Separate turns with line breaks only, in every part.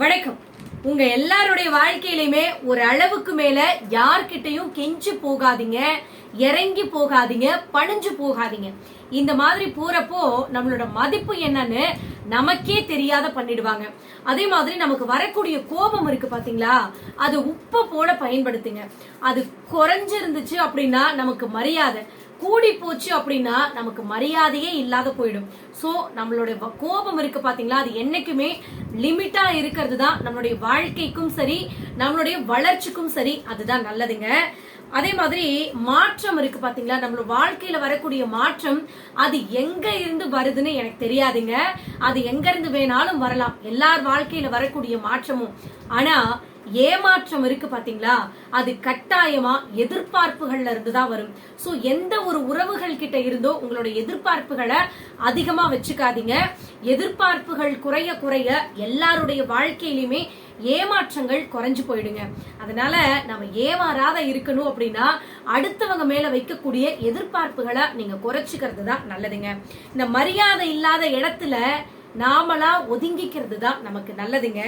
வணக்கம். உங்க எல்லாருடைய வாழ்க்கையிலுமே ஒரு அளவுக்கு மேல யார்கிட்டையும் கெஞ்சு போகாதீங்க இறங்கி போகாதீங்க பணிஞ்சு போகாதீங்க. இந்த மாதிரி போறப்போ நம்மளோட மதிப்பு என்னன்னு நமக்கே தெரியாத பண்ணிடுவாங்க. அதே மாதிரி நமக்கு வரக்கூடிய கோபம் இருக்கு பாத்தீங்களா? அது உப்பை போல பயன்படுத்துங்க. அது குறைஞ்சிருந்துச்சு அப்படின்னா நமக்கு மரியாதை. கூடி போச்சு அப்படின்னா நமக்கு மரியாதையே இல்லாத போயிடும். சோ நம்மளுடைய கோபம் இருக்கு பாத்தீங்களா? அது என்னைக்குமே லிமிட்டா இருக்கிறது தான். நம்மளுடைய வாழ்க்கைக்கும் சரி நம்மளுடைய வளர்ச்சிக்கும் சரி அதுதான் நல்லதுங்க. அதே மாதிரி மாற்றம் இருக்கு பாத்தீங்களா? நம்மளோட வாழ்க்கையில வரக்கூடிய மாற்றம் அது எங்க இருந்து வருதுன்னு எனக்கு தெரியாதுங்க. அது எங்க இருந்து வேணாலும் வரலாம். எல்லார் வாழ்க்கையில வரக்கூடிய மாற்றமும். ஆனா ஏமாற்றம் இருக்கு பாத்தீங்களா? அது கட்டாயமா எதிர்பார்ப்புகள்ல இருந்து தான் வரும். சோ எந்த ஒரு உறவுகள் கிட்ட இருந்தோ உங்களோட எதிர்பார்ப்புகளை அதிகமா வச்சுக்காதீங்க. எதிர்பார்ப்புகள் குறைய குறைய எல்லாருடைய வாழ்க்கையிலுமே ஏமாற்றங்கள் குறைஞ்சு போயிடுங்க. அதனால நம்ம ஏமாறாத இருக்கணும் அப்படின்னா அடுத்தவங்க மேல வைக்கக்கூடிய எதிர்பார்ப்புகளை நீங்க குறைச்சிக்கிறது தான் நல்லதுங்க. இந்த மரியாதை இல்லாத இடத்துல நாமளா ஒதுங்கிக்கிறது தான் நமக்கு நல்லதுங்க.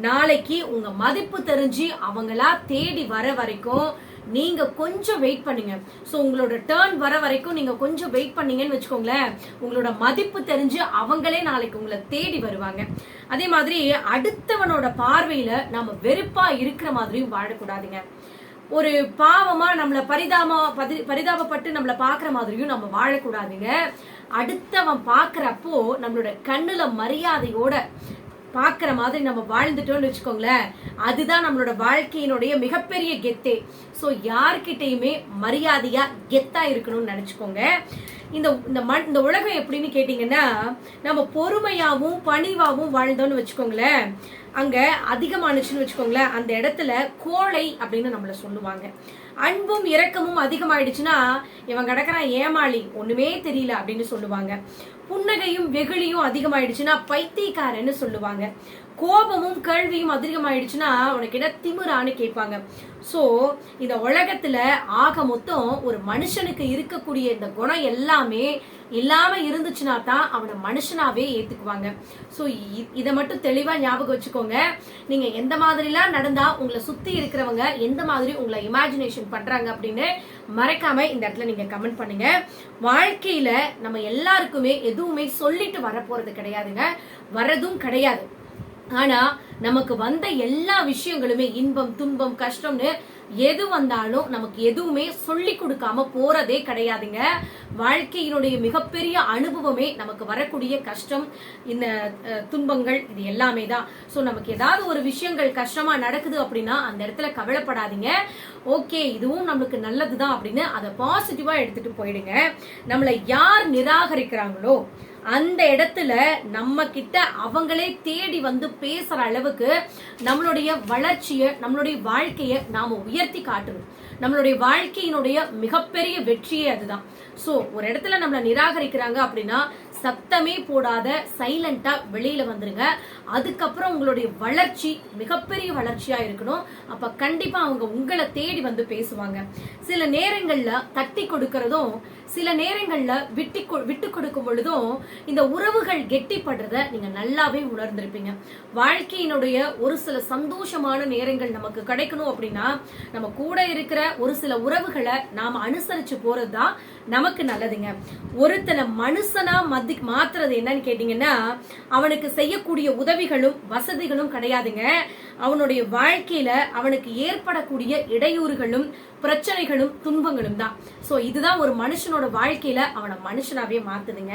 நாளைக்கு உங்க மதிப்பு தெரிஞ்சு அவங்களா தேடி வர வரைக்கும் நீங்க கொஞ்சம் வெயிட் பண்ணுங்க. ஸோ உங்களோட டேர்ன் வர வரைக்கும் நீங்க கொஞ்சம் வெயிட் பண்ணீங்கன்னு வச்சுக்கோங்களேன். உங்களோட மதிப்பு தெரிஞ்சு அவங்களே நாளைக்கு உங்களை தேடி வருவாங்க. அதே மாதிரி அடுத்தவனோட பார்வையில நம்ம வெறுப்பா இருக்கிற மாதிரியும் வாழக்கூடாதுங்க. ஒரு பாவமா நம்மள பரிதாப பதி- பரிதாபப்பட்டு நம்மளை பாக்குற மாதிரியும் நம்ம வாழக்கூடாதுங்க. அடுத்தவன் பாக்குறப்போ நம்மளோட கண்ணுல மரியாதையோட பாக்குற மாதிரி நம்ம வாழ்ந்துட்டோம்னு வச்சுக்கோங்களேன் அதுதான் நம்மளோட வாழ்க்கையினுடைய மிகப்பெரிய கெத்தே. சோ யார்கிட்டயுமே மரியாதையா கெத்தா இருக்கணும்னு நினைச்சுக்கோங்க. இந்த இந்த மண் இந்த உலகம் எப்படின்னு கேட்டிங்கன்னா நம்ம பொறுமையாகவும் பணிவாகவும் வாழ்ந்தோம்னு வச்சுக்கோங்களேன். அங்கே அதிகமானுச்சுன்னு வச்சுக்கோங்களேன். அந்த இடத்துல கோழை அப்படின்னு நம்மளை சொல்லுவாங்க. அன்பும் இரக்கமும் அதிகமாயிடுச்சுன்னா இவன் கிடக்கிறான் ஏமாளி ஒண்ணுமே தெரியல அப்படின்னு சொல்லுவாங்க. புன்னகையும் வெகுளியும் அதிகமாயிடுச்சுன்னா பைத்தியக்காரன்னு சொல்லுவாங்க. கோபமும் கேள்வியும் அதிகமாயிடுச்சுன்னா உனக்கு என்ன திமிரான்னு கேட்பாங்க. ஸோ இந்த உலகத்துல ஆக மொத்தம் ஒரு மனுஷனுக்கு இருக்கக்கூடிய இந்த குணம் எல்லாமே இல்லாம இருந்துச்சுன்னா தான் அவனை மனுஷனாவே ஏத்துக்குவாங்க. ஸோ இதை மட்டும் தெளிவா ஞாபகம் வச்சுக்கோங்க. நீங்க எந்த மாதிரிலாம் நடந்தா உங்களை சுத்தி இருக்கிறவங்க எந்த மாதிரி உங்களை இமேஜினேஷன் பண்றாங்க அப்படின்னு மறக்காம இந்த இடத்துல நீங்க கமெண்ட் பண்ணுங்க. வாழ்க்கையில நம்ம எல்லாருக்குமே எதுவுமே சொல்லிட்டு வர போறது கிடையாதுங்க. வரதும் கிடையாது. ஆனா நமக்கு வந்த எல்லா விஷயங்களுமே இன்பம் துன்பம் கஷ்டம்னு எது வந்தாலும் நமக்கு எதுவுமே சொல்லி கொடுக்காம போறதே கிடையாதுங்க. வாழ்க்கையினுடைய மிகப்பெரிய அனுபவமே நமக்கு வரக்கூடிய கஷ்டம் இந்த துன்பங்கள் இது எல்லாமே தான். ஸோ நமக்கு ஏதாவது ஒரு விஷயங்கள் கஷ்டமா நடக்குது அப்படின்னா அந்த இடத்துல கவலைப்படாதீங்க. ஓகே இதுவும் நம்மளுக்கு நல்லதுதான் அப்படின்னு அதை பாசிட்டிவா எடுத்துட்டு போயிடுங்க. நம்மளை யார் நிராகரிக்கிறாங்களோ அந்த இடத்துல நம்ம கிட்ட அவங்களே தேடி வந்து பேசுற அளவுக்கு நம்மளுடைய வளர்ச்சியை நம்மளுடைய வாழ்க்கையை நாம உயர்த்தி காட்டணும். நம்மளுடைய வாழ்க்கையினுடைய மிகப்பெரிய வெற்றியே அதுதான். சோ ஒரு இடத்துல நம்மளை நிராகரிக்கிறாங்க அப்படின்னா சத்தமே போடாத சைலண்டா வெளியில வந்துருங்க. அதுக்கப்புறம் உங்களுடைய வளர்ச்சி மிகப்பெரிய வளர்ச்சியா இருக்கணும். அப்ப கண்டிப்பா அவங்க உங்களை தேடி வந்து பேசுவாங்க. சில நேரங்கள்ல தட்டி கொடுக்கறதும் சில நேரங்கள்ல விட்டு விட்டு கொடுக்கும் பொழுதும் இந்த உறவுகள் கெட்டிப்படுறத நீங்க நல்லாவே உணர்ந்திருப்பீங்க. வாழ்க்கையினுடைய ஒரு சில சந்தோஷமான நேரங்கள் நமக்கு கிடைக்கணும் அப்படின்னா நம்ம கூட இருக்கிற ஒரு சில உறவுகளை நாம அனுசரிச்சு போறதுதான் நமக்கு நல்லதுங்க. ஒருத்தனை மனுஷனா மதி மாத்துறது என்னன்னு கேட்டீங்கன்னா அவனுக்கு செய்யக்கூடிய உதவிகளும் வசதிகளும் கிடையாதுங்க. அவனுடைய வாழ்க்கையில அவனுக்கு ஏற்படக்கூடிய இடையூறுகளும் பிரச்சனைகளும் துன்பங்களும் தான். ஸோ இதுதான் ஒரு மனுஷனோட வாழ்க்கையில அவனை மனுஷனாவே மாத்துதுங்க.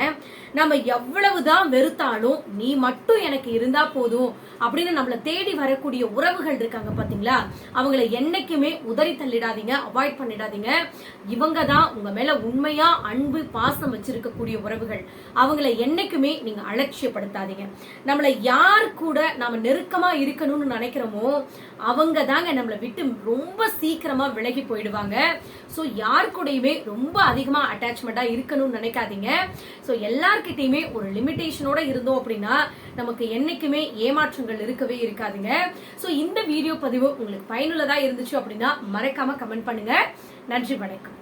நம்ம எவ்வளவுதான் வெறுத்தாலும் நீ மட்டும் எனக்கு இருந்தா போதும் அப்படின்னு நம்மள தேடி வரக்கூடிய உறவுகள் இருக்காங்க பாத்தீங்களா? அவங்கள என்னைக்குமே உதறி தள்ளிடாதீங்க அவாய்ட் பண்ணிடாதீங்க. இவங்க தான் உங்க மேல உண்மையா அன்பு பாசம் வச்சிருக்கக்கூடிய உறவுகள். அவங்கள என்னைக்குமே நீங்க அலட்சியப்படுத்தாதீங்க. நம்மள யார் கூட நாம நெருக்கமா இருக்கணும்னு நினைக்கிறோமோ அவங்க தாங்க நம்மளை விட்டு ரொம்ப சீக்கிரமா விலகி போயிடுவாங்க. சோ யார் கூடயுமே ரொம்ப அதிகமாக அட்டாச்மெண்ட்டாக இருக்கணும்னு நினைக்காதீங்க. ஸோ எல்லார்கிட்டையுமே ஒரு லிமிட்டேஷனோட இருந்தோம் அப்படின்னா நமக்கு என்னைக்குமே ஏமாற்றங்கள் இருக்கவே இருக்காதுங்க. ஸோ இந்த வீடியோ பதிவு உங்களுக்கு பயனுள்ளதாக இருந்துச்சு அப்படின்னா மறக்காமல் கமெண்ட் பண்ணுங்கள் நன்றி வணக்கம்.